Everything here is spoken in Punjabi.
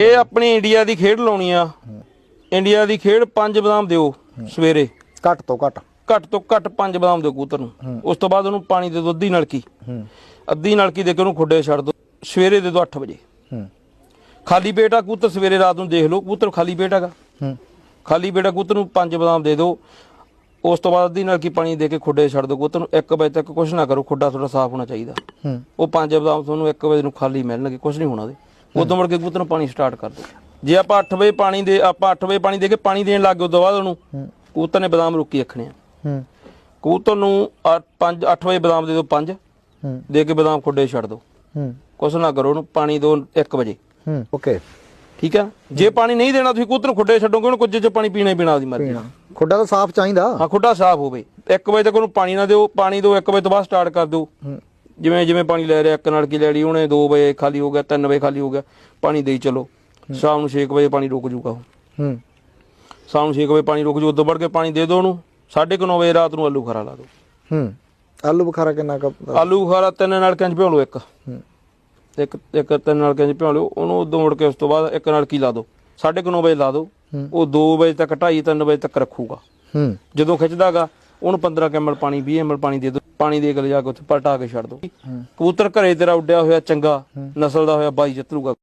ਇਹ ਆਪਣੀ ਇੰਡੀਆ ਦੀ ਖੇਡ ਲਾਉਣੀ ਆ। ਇੰਡੀਆ ਦੀ ਖੇਡ ਪੰਜ ਬਦਾਮ ਦਿਓ ਸਵੇਰੇ। ਘੱਟ ਤੋਂ ਘੱਟ। ਘੱਟ ਤੋਂ ਘੱਟ ਪੰਜ ਬਦਾਮ ਦਿਓ ਕਬੂਤਰ ਨੂੰ। ਉਸ ਤੋਂ ਬਾਅਦ ਉਹਨੂੰ ਪਾਣੀ ਦੇ ਦਿਓ ਅੱਧੀ ਨਲਕੀ। ਅੱਧੀ ਨਲਕੀ ਦੇ ਕੇ ਉਹਨੂੰ ਖੁੱਡੇ ਛੱਡ ਦਿਓ। ਸਵੇਰੇ ਦੇ ਦਿਓ 8 ਵਜੇ। ਖਾਲੀ ਪੇਟ ਆ ਕਬੂਤਰ ਸਵੇਰੇ ਰਾਤ ਨੂੰ ਦੇਖ ਲਓ। ਕਬੂਤਰ ਖਾਲੀ ਪੇਟ ਹੈਗਾ। ਖਾਲੀ ਪੇਟ ਆ ਕਬੂਤਰ ਨੂੰ ਪੰਜ ਬਦਾਮ ਦੇ ਦਿਓ। ਉਸ ਤੋਂ ਬਾਅਦ ਅੱਧੀ ਨਲਕੀ ਪਾਣੀ ਦੇ ਕੇ ਖੁੱਡੇ ਛੱਡ ਦਿਓ ਕਬੂਤਰ ਨੂੰ। 1 ਵਜੇ ਤੱਕ ਕੁਝ ਨਾ ਕਰੋ। ਖੁੱਡਾ ਥੋੜਾ ਸਾਫ਼ ਹੋਣਾ ਚਾਹੀਦਾ। ਉਹ ਪੰਜ ਬਦਾਮ ਤੁਹਾਨੂੰ 1 ਵਜੇ ਨੂੰ ਖਾਲੀ ਮਿਲਣਗੇ। ਕੁਝ ਨਹੀਂ ਹੋਣਾ ਉਹਦੇ। ਉਦੋਂ ਮੁੜ ਕੇ ਕਬੂਤਰ ਨੂੰ ਪਾਣੀ ਸਟਾਰਟ ਕਰ ਦਿਓ ਜੇ ਆਪਾਂ 8 ਵਜੇ ਪਾਣੀ ਦੇ ਆਪਾਂ 8 ਵਜੇ ਪਾਣੀ ਦੇ ਕੇ ਪਾਣੀ ਦੇਣ ਲੱਗ ਗਏ ਉਦੋਂ ਬਾਅਦ ਉਹਨੂੰ ਕਬੂਤਰ ਨੇ ਬਦਾਮ ਰੁਕੀ ਰੱਖਣੇ ਆ। ਹੂੰ। ਕਬੂਤਰ ਨੂੰ 5 8 ਵਜੇ ਬਦਾਮ ਦੇ ਦਿਓ 5 ਹੂੰ। ਦੇ ਕੇ ਬਦਾਮ ਖੁੱਡੇ ਛੱਡ ਦਿਓ। ਹੂੰ। ਕੁਛ ਨਾ ਕਰੋ ਉਹਨੂੰ ਪਾਣੀ ਦਿਓ 1 ਵਜੇ। ਹੂੰ। ਓਕੇ। ਠੀਕ ਆ? ਜੇ ਪਾਣੀ ਨਹੀਂ ਦੇਣਾ ਤੁਸੀਂ ਕਬੂਤਰ ਨੂੰ ਖੁੱਡੇ ਛੱਡੋਗੇ ਉਹਨੂੰ ਕੁਝ ਚ ਪਾਣੀ ਪੀਣਾ ਹੀ ਪੀਣਾ ਉਹਦੀ ਮਰਜ਼ੀ। ਪੀਣਾ। ਖੁੱਡਾ ਤਾਂ ਸਾਫ਼ ਚਾਹੀਦਾ। ਹਾਂ ਖੁੱਡਾ ਸਾਫ਼ ਹੋਵੇ। 1 ਵਜੇ ਤੱਕ ਉਹਨੂੰ ਪਾਣੀ ਨਾ ਦਿਓ ਪਾਣੀ ਦਿਓ 1 ਵਜੇ ਤੋਂ ਬਾਅਦ ਸਟਾਰਟ ਕਰ ਦਿਓ। ਹੂੰ। ਜਿਵੇਂ ਜਿਵੇਂ ਪਾਣੀ ਲੈ ਰਿਹਾ ਇੱਕ ਨਾਲ ਕੀ ਲੈ ਲਈ ਉਹਨੇ 2 ਵਜੇ ਖਾਲੀ ਹੋ ਗਿਆ 3 ਵਜੇ ਖਾਲੀ ਹੋ ਗਿਆ ਪਾਣੀ ਦੇਈ ਚਲੋ। ਸ਼ਾਮ ਨੂੰ 6 ਵਜੇ ਪਾਣੀ ਰੁਕ ਜੂਗਾ ਉਹ। ਹੂੰ। ਸ਼ਾਮ ਨੂੰ 6 ਵਜੇ ਪਾਣੀ ਰੁਕ ਜੂ ਉਦੋਂ ਵੜ ਕੇ ਪਾਣੀ ਦੇ ਦਿਓ ਉਹਨੂੰ। 9:30 ਵਜੇ ਰਾਤ ਨੂੰ ਆਲੂ ਖਰਾ ਲਾ ਦਿਓ ਹੂੰ। ਆਲੂ ਬੁਖਾਰਾ ਕਿੰਨਾ ਕੁ ਆਲੂ ਖਰਾ ਤਿੰਨ ਨਾਲ ਕੰਜ ਭਿਓ ਲਓ ਇੱਕ। ਇੱਕ ਇੱਕ ਤਿੰਨ ਨਾਲ ਕੰਜ ਭਿਓ ਲਿਓ ਉਹਨੂੰ ਉਦੋਂ ਮੁੜ ਕੇ ਉਸ ਤੋਂ ਬਾਅਦ ਇੱਕ ਨਾਲ ਕੀ ਲਾ ਦਿਓ 9:30 ਵਜੇ ਲਾ ਦਿਓ। ਉਹ 2 ਵਜੇ ਤੱਕ 2:30 3 ਵਜੇ ਤੱਕ ਰੱਖੂਗਾ। ਹੂੰ। ਜਦੋਂ ਖਿੱਚਦਾਗਾ ਉਹਨੂੰ 15 ਕਮਲ ਪਾਣੀ 20 ml ਪਾਣੀ ਦੇ ਦਿਓ ਪਾਣੀ ਦੇ ਕੇ ਲਿਜਾ ਕੇ ਉੱਥੇ ਪਲਟਾ ਕੇ ਛੱਡ ਦਿਓ। ਕਬੂਤਰ ਘਰੇ ਤੇਰਾ ਉੱਡਿਆ ਹੋਇਆ ਚੰਗਾ ਨਸਲ ਦਾ ਹੋਇਆ ਬਾਈ ਜਿੱਤੂਗਾ